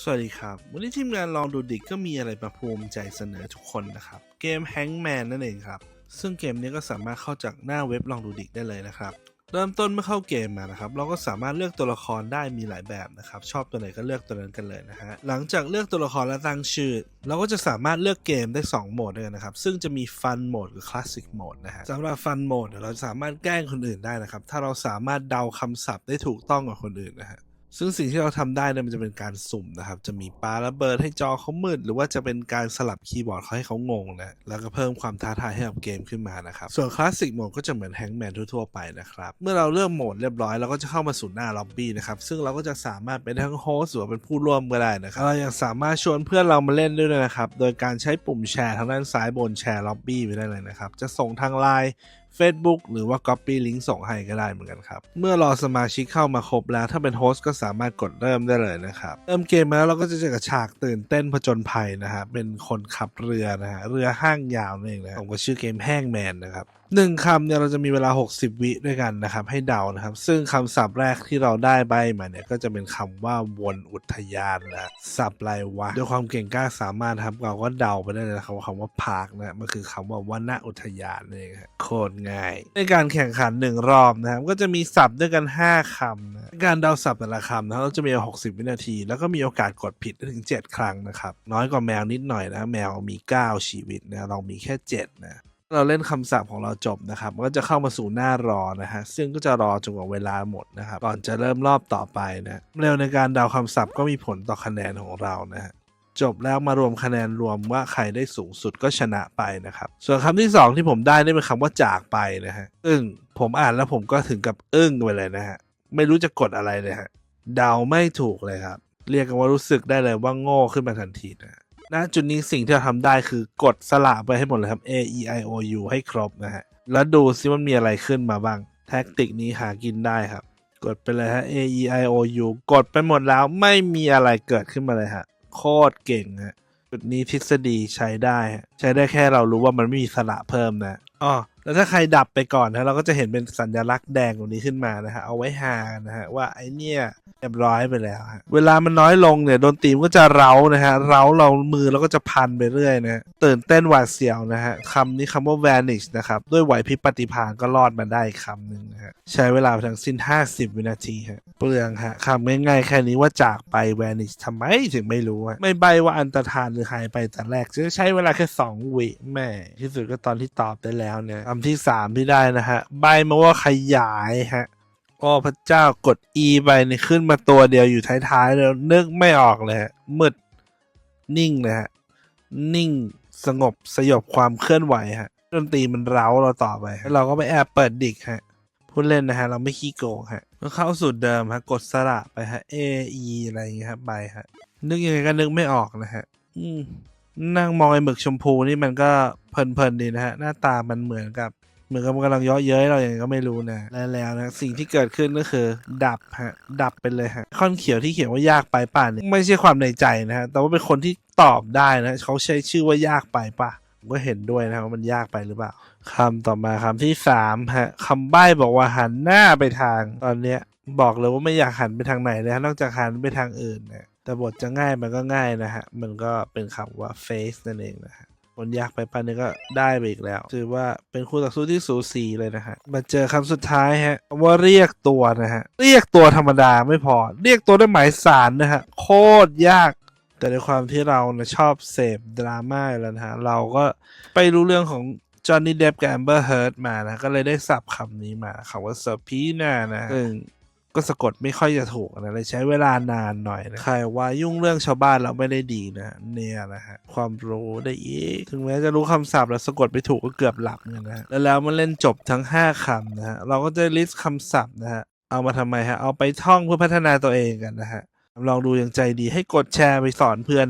สวัสดีครับ วันนี้ทีมงานลองดูดิกก็มีอะไรมาภูมิใจเสนอทุกคนนะครับ เกม Hangman นั่นเองครับ ซึ่งเกมนี้ก็สามารถเข้าจากหน้าเว็บลองดูดิกได้เลยนะครับ เริ่มต้นเมื่อเข้าเกมมานะครับ เราก็สามารถเลือกตัวละครได้มีหลายแบบนะครับ ชอบตัวไหนก็เลือกตัวนั้นกันเลยนะฮะ หลังจากเลือกตัวละครและตั้งชื่อ เราก็จะสามารถเลือกเกมได้ 2 โหมดด้วยกันนะครับ ซึ่งจะมีฟันโหมดกับคลาสสิกโหมดนะฮะสำหรับฟันโหมดเราสามารถแกล้งคนอื่นได้นะครับ ถ้าเราสามารถเดาคำศัพท์ได้ถูกต้องกับคนอื่นนะฮะ ซึ่งสิ่งที่เราทำได้เนี่ยมันจะเป็นการสุ่มนะครับ จะมีปาระเบิดให้จอเขามืด หรือว่าจะเป็นการสลับคีย์บอร์ดเขาให้เขางงนะแล้วก็เพิ่มความท้าทายให้กับเกมขึ้นมานะครับ ส่วนคลาสสิกโหมดก็จะเหมือนแฮงแมนทั่วๆไปนะครับ เมื่อเราเลือกโหมดเรียบร้อยเราก็จะเข้ามาสู่หน้าล็อบบี้นะครับ ซึ่งเราก็จะสามารถเป็นทั้งโฮสต์หรือว่าเป็นผู้ร่วมก็ได้นะครับ เรายังสามารถชวนเพื่อนเรามาเล่นด้วยนะครับ โดยการใช้ปุ่มแชร์ทางด้านซ้ายบนแชร์ล็อบบี้ไปได้เลยนะครับ จะส่งทางไลน์ Facebook หรือว่า Copy Link ส่งให้ก็ได้เหมือนกันครับ เมื่อรอสมาชิกเข้ามาครบแล้ว ถ้าเป็นโฮสต์ก็สามารถกดเริ่มได้เลยนะครับ เริ่มเกมมาแล้วเราก็จะเจอกับฉากตื่นเต้นผจญภัยนะฮะเป็นคนขับเรือนะฮะเรือห้างยาวนั่นเองนะผมก็ชื่อเกมแห้งแมนนะครับ หนึ่งคำเนี่ยเราจะมีเวลา 60 วิด้วยกันนะครับ ให้เดานะครับ ซึ่งคำศัพท์แรกที่เราได้ใบมาเนี่ยก็จะเป็นคำว่าวนอุทยานนะศัพท์ไรวะด้วยความเก่งกล้าสามารถครับเราก็เดาไปได้เลยนะครับว่าคำว่าพาร์คนะมันคือคำว่าวนอุทยานนั่นเองครับโคตรง่าย ในการแข่งขันหนึ่งรอบนะครับก็จะมีศัพท์ด้วยกัน 5คำนะการเดาศัพท์แต่ละคำนะครับเราจะมี 60 วินาที แล้วก็มีโอกาสกดผิดถึง 7 ครั้งนะครับน้อยกว่าแมวนิดหน่อยนะแมวมี 9 ชีวิตนะเรามีแค่7นะ เราเล่นคำศัพท์ของเราจบนะครับมันก็จะเข้ามาสู่หน้ารอนะฮะ ซึ่งก็จะรอจนกว่าเวลาหมดนะครับ ก่อนจะเริ่มรอบต่อไปนะ เร็วในการเดาคำศัพท์ก็มีผลต่อคะแนนของเรานะฮะจบแล้วมารวมคะแนนรวมว่าใครได้สูงสุดก็ชนะไปนะครับ ส่วนคำที่สองที่ผมได้นี่เป็นคำว่าจากไปนะฮะอึ้งผมอ่านแล้วผมก็ถึงกับอึ้งไปเลยนะฮะ ไม่รู้จะกดอะไรเลยฮะ เดาไม่ถูกเลยครับ เรียกกันว่ารู้สึกได้เลยว่าโง่ขึ้นมาทันทีนะ ณจุดนี้สิ่งที่เราทำได้คือกดสละไปให้หมดเลยครับ A E I O U ให้ครบนะฮะ แล้วดูซิมันมีอะไรขึ้นมาบ้าง แท็กติกนี้หากินได้ครับ กดไปเลยฮะ A E I O U กดไปหมดแล้วไม่มีอะไรเกิดขึ้นมาเลยฮะ โคตรเก่งฮะ จุดนี้ทฤษฎีใช้ได้ ใช้ได้แค่เรารู้ว่ามันไม่มีสระเพิ่มนะอ๋อแล้วถ้าใครดับไปก่อนนะเราก็จะเห็นเป็นสัญลักษณ์แดงตรงนี้ขึ้นมานะฮะ เอาไว้หานะฮะว่าไอเนี่ย เรียบร้อยไปแล้วฮะเวลามันน้อยลงเนี่ยโดนตีมก็จะเร้านะฮะ เร้าเรามือเราก็จะพันไปเรื่อยนะฮะตื่นเต้นหวาดเสียวนะฮะคำนี้คำว่า vanish นะครับ ด้วยไหวพริบปฏิภาณก็รอดมาได้คำหนึ่งนะฮะ ใช้เวลาทั้งสิ้น 50 วินาทีฮะ เปลืองฮะคำง่ายๆ แค่นี้ว่าจากไป vanish ทำไมถึงไม่รู้อะไม่ใบว่าอันตรธานหรือหายไปแต่แรก จะใช้เวลาแค่สองวิแม่ที่สุดก็ตอนที่ตอบได้แล้วเนี่ยคำที่สามที่ได้นะฮะใบมาว่าขยายฮะ โอ้พระเจ้ากด E ไปนี่ขึ้นมาตัวเดียวอยู่ท้ายๆแล้วนึกไม่ออกเลยฮะมืดนิ่งเลยฮะ นิ่งสงบสยบความเคลื่อนไหวฮะดนตรีมันเร้าเราต่อไป เราก็ไปแอบเปิดดิกฮะพูดเล่นนะฮะ เราไม่ขี้โกงฮะก็เข้าสูตรเดิมฮะ กดสระไปฮะ A E อะไรอย่างเงี้ยครับไปฮะ นึกยังไงก็นึกไม่ออกนะฮะ อืมนั่งมองไอ้หมึกชมพูนี่มันก็เพลินๆดีนะฮะ หน้าตามันเหมือนกับ เหมือนกับมันกำลังเย่อเย้ยเราอย่างก็ไม่รู้นะแล้วแล้วนะสิ่งที่เกิดขึ้นก็คือ ดับฮะดับไปเลยฮะค่อนเขียวที่เขียนว่ายากไปป่ะเนี่ยไม่ใช่ความในใจนะฮะแต่ว่าเป็นคนที่ตอบได้นะเขาใช้ชื่อว่ายากไปป่ะผมก็เห็นด้วยนะว่ามันยากไปหรือเปล่าคำต่อมาคำที่สามฮะคำใบ้บอกว่าหันหน้าไปทางตอนเนี้ยบอกเลยว่าไม่อยากหันไปทางไหนเลยฮะนอกจากหันไปทางอื่นนะแต่บทจะง่ายมันก็ง่ายนะฮะมันก็เป็นคำว่า face นั่นเองนะฮะ นยากไปปันนี้ก็ได้ไปอีกแล้ว ถือว่าเป็นคู่ต่อสู้ที่สูสีเลยนะฮะ มาเจอคำสุดท้ายฮะ ว่าเรียกตัวนะฮะ เรียกตัวธรรมดาไม่พอ เรียกตัวด้วยหมายสารนะฮะ โคตรยากแต่ในความที่เรานะชอบเสพดราม่าแล้วนะฮะ เราก็ไปรู้เรื่องของจอห์นนี่เดฟกับแอมเบอร์เฮิร์ตมานะ ก็เลยได้สับคำนี้มาคำว่าเซอร์พีน่านะซึ่ง ก็สะกดไม่ค่อยจะถูกนะเลยใช้เวลานานหน่อยนะใครว่ายุ่งเรื่องชาวบ้านเราไม่ได้ดีนะ เนี่ยนะฮะความรู้ได้อีก ถึงแม้จะรู้คำศัพท์แล้วสะกดไม่ถูกก็เกือบหลับเนี่ยนะแล้วแล้วมันเล่นจบทั้ง 5คำนะฮะเราก็จะลิสต์คำศัพท์นะฮะเอามาทำไมฮะเอาไปท่องเพื่อพัฒนาตัวเองกันนะฮะลองดูอย่างใจดีให้กดแชร์ไปสอนเพื่อน